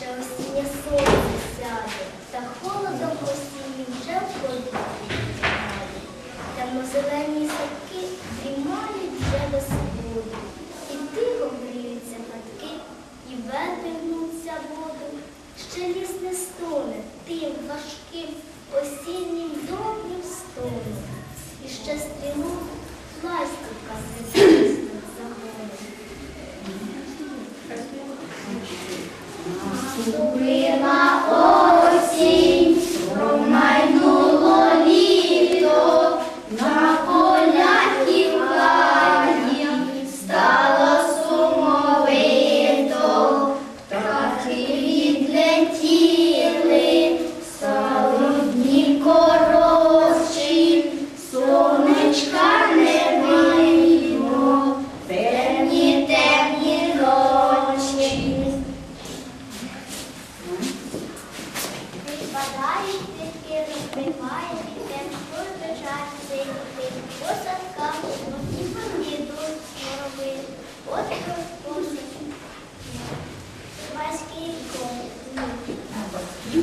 що осіннє сонце сяде, та холодом осінню вже входить. Темно-зелені садки дрімають вже до свободи, і тихо гріються хатки, і ветри воду. Ще ліс не стоне тим важким осіннім добрим стоне. І ще стрімок ластівка світить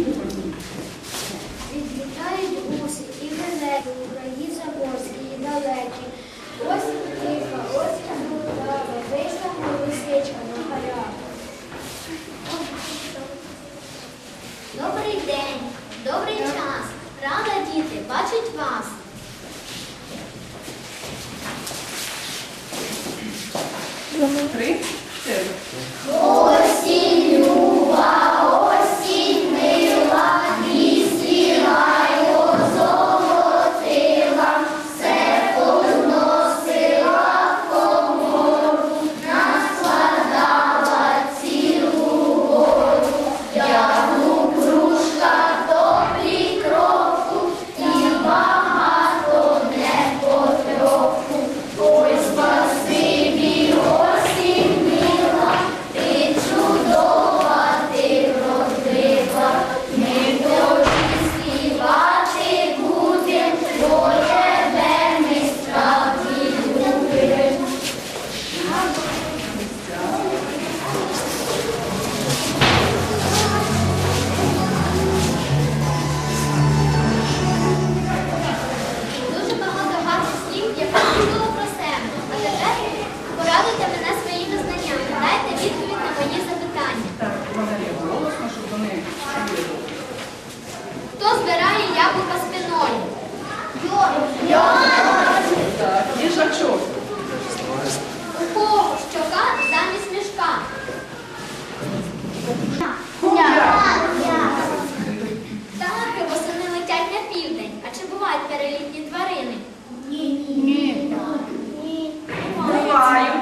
Obrigado. Птахи восени летять на південь. А чи бувають перелітні тварини? Ні. Ні. Ні. Бувають.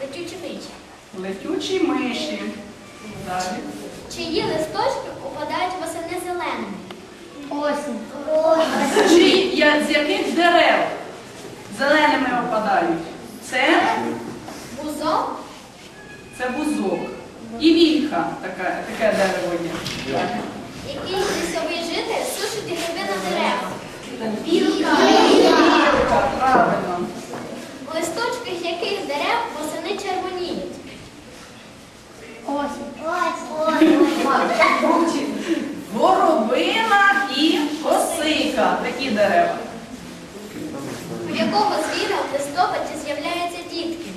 Летючі миші. Летючі миші. Далі. Чиї листочки упадають восени зеленими? Осінь. Чи я, з яких дерев зеленими опадають? І така, таке дерево є. Так. Який лісовий житель сушить гриби на деревах? Вілка, правильно. В листочках яких дерев восени червоніють? Горобина і косика. Такі дерева. У якого звіра в листопаді з'являються дітки?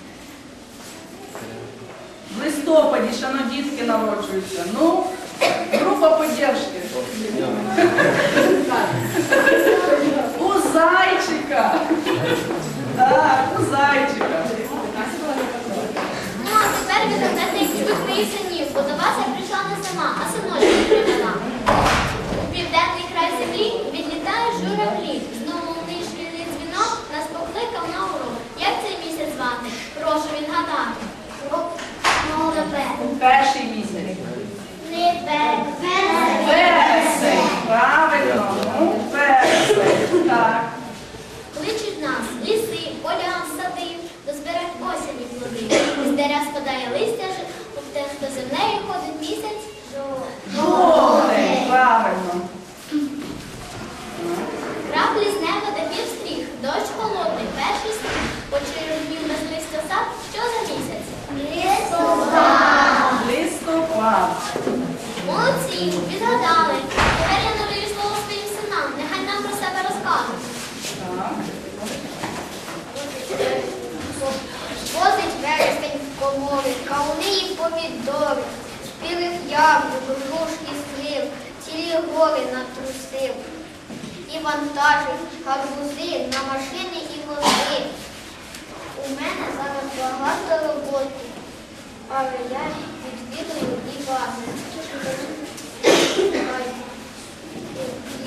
В листопаді ще на дітки народжуються. Ну, група поддержки. У зайчика. Так, у зайчика. Ну, а тепер ви знаєте, як звуть моїх синів, бо до вас я прийшла не спілих яблук, груш і слив, цілі гори натрусив. І вантажить гарбузи на машини і вози. У мене зараз багато роботи, але я відвідую і вас.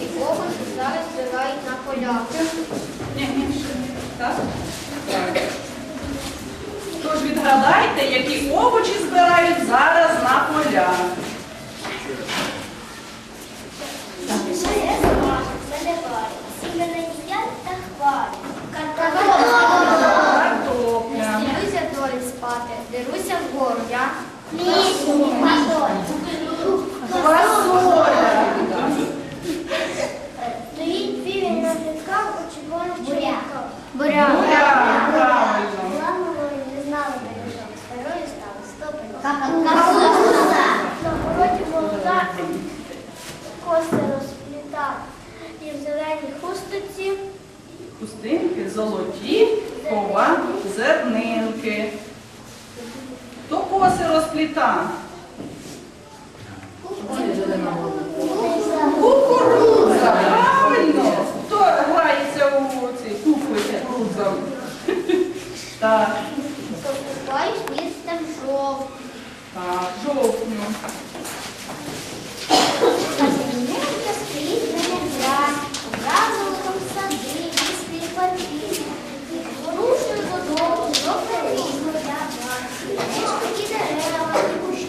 І овочі зараз збирають на полях. Тож відгадайте, які овочі збирають зараз на полях. Це не. Картопля. Стілюся долі спати, деруся вгору, я Фасоля. Стоїть півень на дисках у червоних чоловіках. Буря, правильно. Ламало не знали бережок, старою стала стопи. На городі молода коси розпліта. І в зеленій хустиці Хустинки золоті, хова зернинки. Хто коси розпліта? Кукурудза, правильно. Хто грається у цій кукли кукурудза? Так, Купаєш містом жовт. так, жовтню. Зелененька стоїть мене грань, образилком сади, міський папір. Порушую додому, добре різно я бачу. Нишко і дерева, і кущі,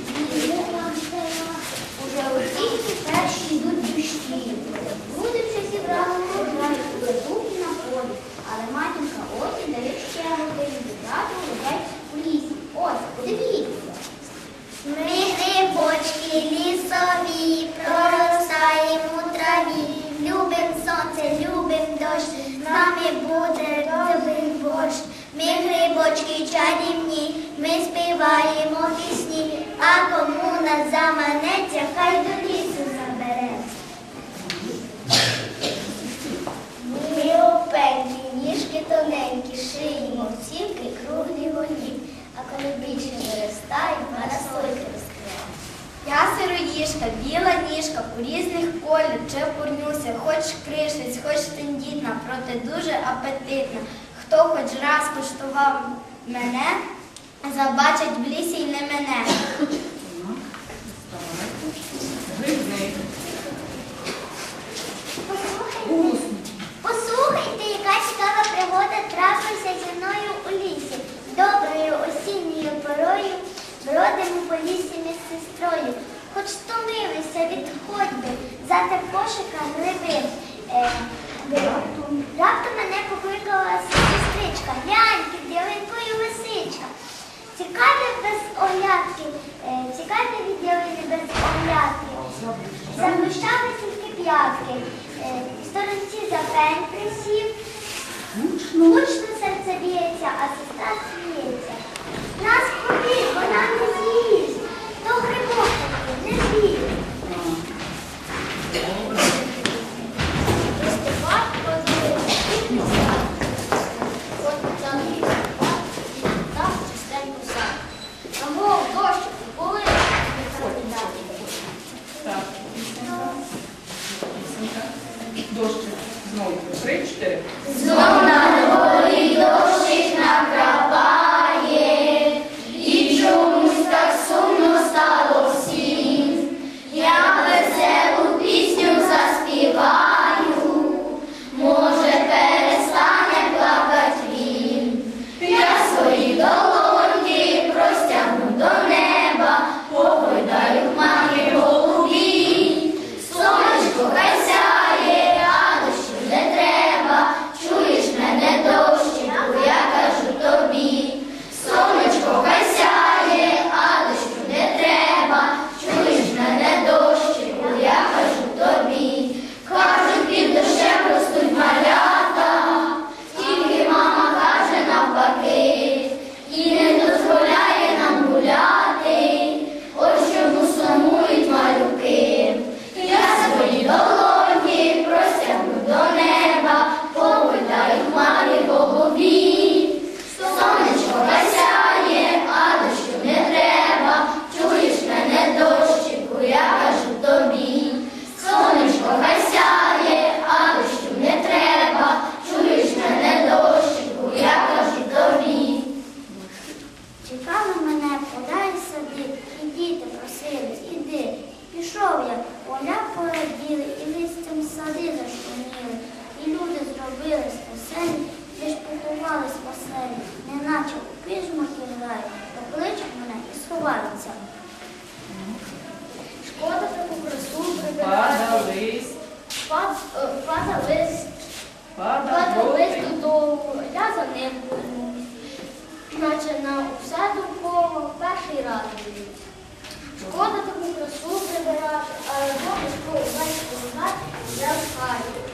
Уже у тільки перші йдуть дощі. Люди вже зібрали врожай, у і на полі. Але матінка осінь дає ще годину зібрати урожай у лісі. Ось, подивіться. Ми грибочки лісові, проростаємо у траві, любим сонце, любим дощ, з нами буде добрий борщ. Ми грибочки чарівні, ми співаємо пісні, а кому нас заманеться, хай до лісу забере. Ми опенькі, ніжки тоненькі, шиємо сироїжка, біла ніжка, у різних колір чи курнюся, хоч кришець, хоч тендітна, проте дуже апетитна. Хто хоч раз куштував мене, забачить в лісі й не мене. П'ятки. Е, сторонці за пень присів. Гучно серце б'ється, а сестра сміється. Нас ходи, вона не з'їсть. То грибок не з'їсть. От там там чистенько сад. Аго, дощику, Чотири. Знов на дворі дощик купатися. Шкода таку красу прибирати. Падали лист е, додому. Я за ним вернусь. Наче на все довкола перший раз дивлюсь. Шкода таку красу прибирати, а добре школу батько знати я в хаті.